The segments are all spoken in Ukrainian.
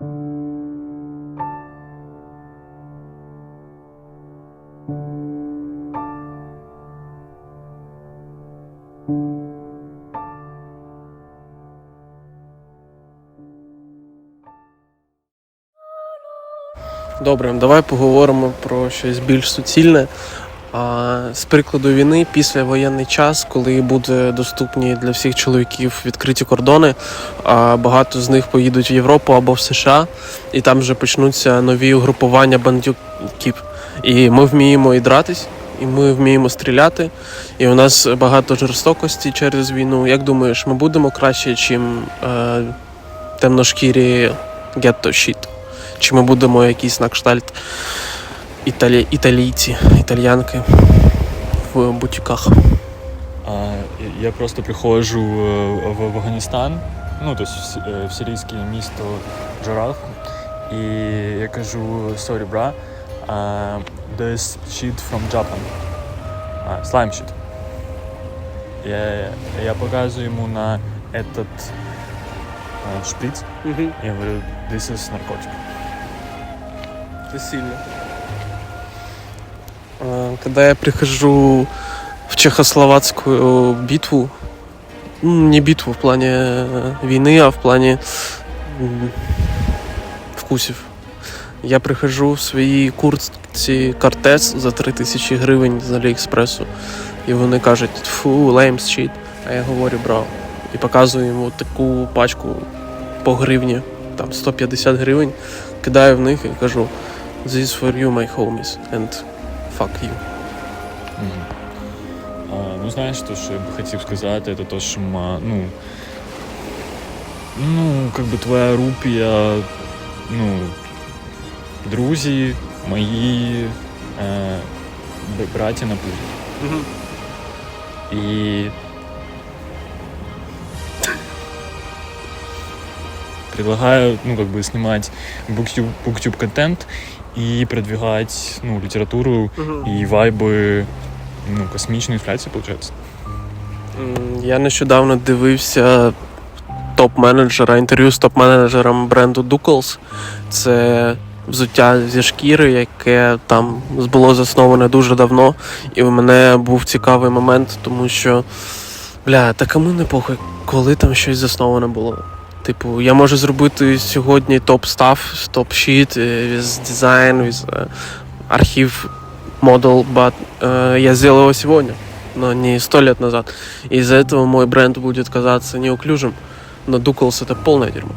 Добре, давай поговоримо про щось більш суцільне. З прикладу війни, після воєнний час, коли буде доступні для всіх чоловіків відкриті кордони, багато з них поїдуть в Європу або в США, і там вже почнуться нові угрупування бандюків. І ми вміємо і дратись, і ми вміємо стріляти. І у нас багато жорстокості через війну. Як думаєш, ми будемо краще, чим е, темношкірі гетто щит? Чи ми будемо якийсь на кштальт італі... італійці, італьянки в бутіках? А, я просто приходжу е, в Афганістан, ну, тобто в, е, в сирійське місто Джарах, і я кажу, sorry, bra, uh, there's shit from Japan. А, slime shit. Я, я показую йому на этот е, шприц, і я говорю, this is наркотик. Ты сильно. А, Когда я прихожу в чехословацкую битву, ну, не битву в плане войны, а в плане вкусів. Я прихожу в своїй куртці Картес за 3000 гривень з Аліекспресу. І вони кажуть, фу, леймс щит. А я говорю, браво. І показую йому таку пачку по гривні, там 150 гривень, кидаю в них і кажу, This for you, my homies, and fuck you. А, ну, знаєш, то, що я б хотів сказати, це то, що ма, ну, ну, как би твоя рупія, ну, друзі, мої е, браті на пузі. І предлагаю, ну, как бы снимать буктюб, буктюб контент и продвигать, ну, литературу і вайби ну, космічної інфляції, виходить. Я нещодавно дивився топ-менеджера, інтерв'ю з топ-менеджером бренду Duckles. Це взуття зі шкіри, яке там було засноване дуже давно. І у мене був цікавий момент, тому що, бля, та кому не похуй, коли там щось засноване було. Типу, я можу зробити сьогодні топ-став, топ-щит, з дизайн, з архив модел, but э, я сделал его сегодня, но не сто лет назад. И из-за этого мой бренд будет казаться неуклюжим, но Дуклс это полное дерьмо.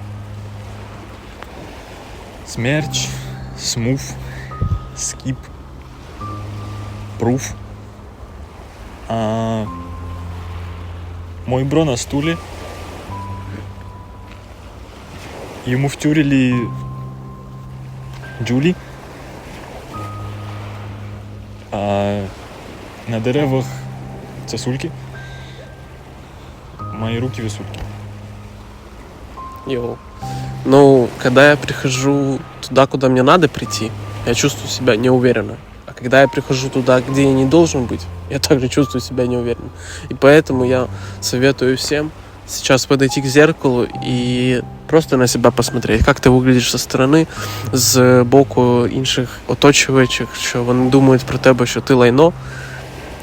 Смерч, смув, скіп, пруф. А, мой бро на стулі. Йому втюрили Джулі. А на деревах сосульки. Мої руки висульки. Йоу. Ну, когда я прихожу туда, куда мне надо прийти, я чувствую себя неуверенно. А когда я прихожу туда, где я не должен быть, я также чувствую себя неуверенно. И поэтому я советую всем сейчас подойти к зеркалу и просто на себя посмотреть, как ты выглядишь со сторони, з боку інших оточувачів, що вони думають про тебе, що ти лайно,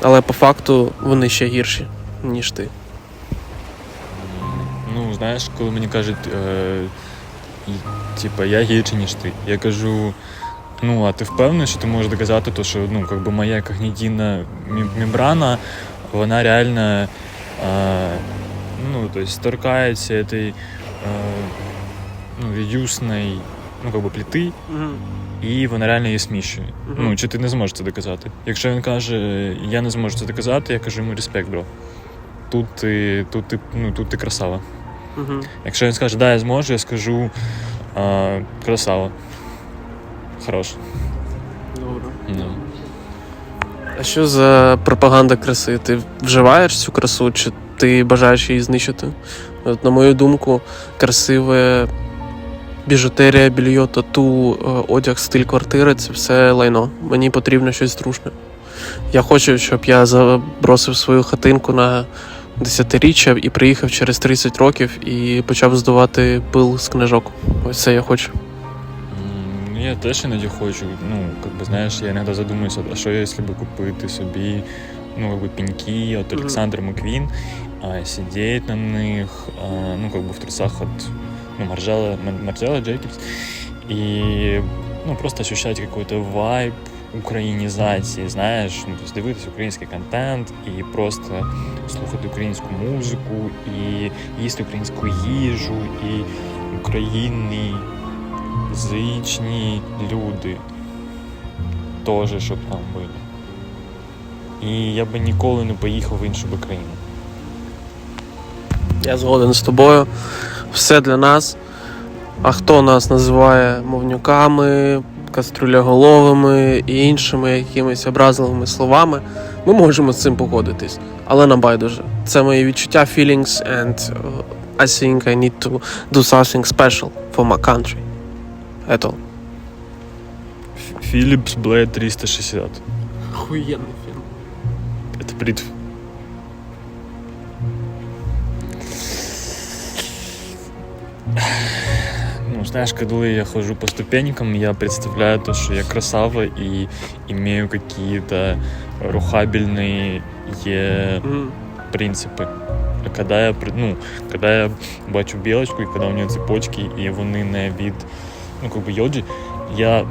але по факту вони ще гірші, ніж ти. Ну, знаєш, коли мені кажуть, е, типа, я гірший, ніж ти. Я кажу, ну, а ти впевнений, що ти можеш доказати, то, що ну, как би моя когнітивна мембрана, вона реально е, ну, то есть, торкається этой е, ну, реюсної ну, как би, пліти, і вона реально її сміщує. Мгм. Ну, чи ти не зможеш це доказати? Якщо він каже, я не зможу це доказати, я кажу йому респект, бро. Тут ти, тут ти, ну, тут ти красава. Угу. Якщо він скаже, да, я зможу, я скажу а, красава. Хорош. Добре. Ну. А що за пропаганда краси? Ти вживаєш цю красу, чи ти бажаєш її знищити? От, на мою думку, красиве біжутерія, більйо, тату, е, одяг, стиль квартири це все лайно. Мені потрібно щось трушне. Я хочу, щоб я забросив свою хатинку на десятиріччя і приїхав через 30 років і почав здувати пил з книжок. Ось це я хочу. Я теж іноді хочу, ну, как бы, знаєш, я іноді задумуюсь, а що якщо би купити собі, ну, как пеньки от Мгм. Олександра Маквін, а, сидеть на них, а, ну, как бы в трусах от, ну, Маржела, Мар- Джейкобс, і, ну, просто ощущать какой-то вайб українізації, знаєш, ну, тобто дивитися український контент і просто слухати українську музику, і їсти українську їжу, і українні звичні люди теж, щоб там були. І я би ніколи не поїхав в іншу країну. Я згоден з тобою. Все для нас. А хто нас називає мовнюками, кастрюляголовими і іншими якимись образливими словами, ми можемо з цим погодитись. Але нам байдуже. Це мої відчуття, feelings, and uh, I think I need to do something special for my country. Это all. Philips Blade 360. Охуєнний фільм. Это бритв. Ну, знаешь, когда я хожу по ступенькам, я представляю то, что я красава и имею какие-то рухабельные принципы. А когда я, ну, когда я бачу білочку, і коли у нее цепочки, і вони не від ну, как бы йоджі, я